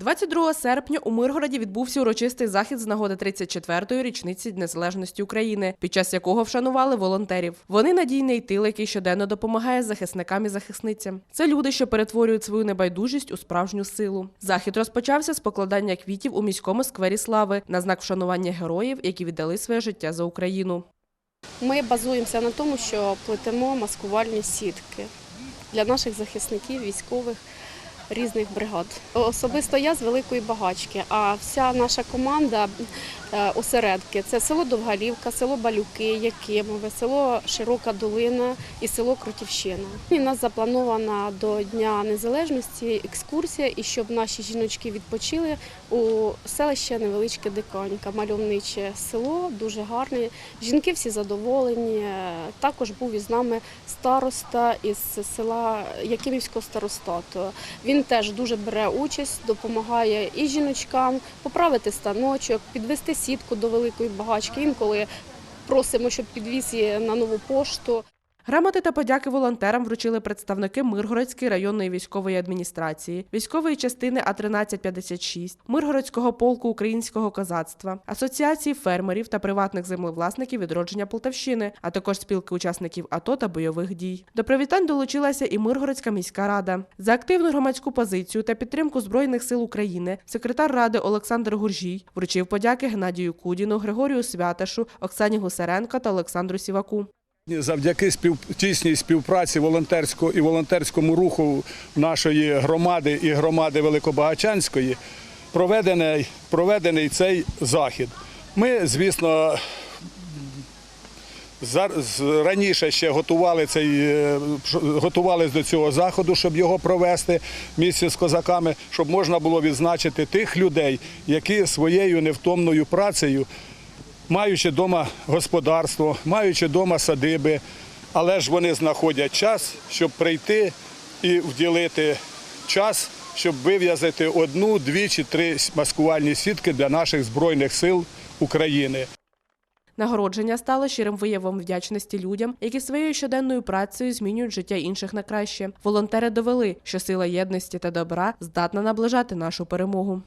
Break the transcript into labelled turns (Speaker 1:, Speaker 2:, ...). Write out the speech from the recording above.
Speaker 1: 22 серпня у Миргороді відбувся урочистий захід з нагоди 34-ї річниці незалежності України, під час якого вшанували волонтерів. Вони надійний тил, який щоденно допомагає захисникам і захисницям. Це люди, що перетворюють свою небайдужість у справжню силу. Захід розпочався з покладання квітів у міському сквері слави на знак вшанування героїв, які віддали своє життя за Україну.
Speaker 2: Ми базуємося на тому, що плетемо маскувальні сітки для наших захисників, військових різних бригад. Особисто я з великої багачки, а вся наша команда е, осередки це село Довгалівка, село Балюки, Якимове, село Широка Долина і село Крутівщина. І нас запланована до Дня Незалежності екскурсія, і щоб наші жіночки відпочили у селище невеличке Диканька, мальовниче село, дуже гарне. Жінки всі задоволені. Також був із нами староста із села Якимівського старостату. Він теж дуже бере участь, допомагає і жіночкам поправити станочок, підвести сітку до великої багачки. Інколи просимо, щоб підвіз її на нову пошту.
Speaker 1: Грамоти та подяки волонтерам вручили представники Миргородської районної військової адміністрації, військової частини А-1356, Миргородського полку українського козацтва, асоціації фермерів та приватних землевласників відродження Полтавщини, а також спілки учасників АТО та бойових дій. До привітань долучилася і Миргородська міська рада. За активну громадську позицію та підтримку Збройних сил України секретар ради Олександр Гуржій вручив подяки Геннадію Кудіну, Григорію Святашу, Оксані Гусаренко та Олександру Сіваку.
Speaker 3: Завдяки спів... тісній співпраці волонтерського і волонтерському руху нашої громади і громади Великобагачанської проведений, проведений цей захід. Ми, звісно, раніше ще готували цей, е, готувались до цього заходу, щоб його провести в місті з козаками, щоб можна було відзначити тих людей, які своєю невтомною працею маючи вдома господарство, маючи вдома садиби, але ж вони знаходять час, щоб прийти і вділити час, щоб вив'язати одну, дві чи три маскувальні сітки для наших збройних сил України.
Speaker 1: Нагородження стало щирим виявом вдячності людям, які своєю щоденною працею змінюють життя інших на краще. Волонтери довели, що сила єдності та добра здатна наближати нашу перемогу.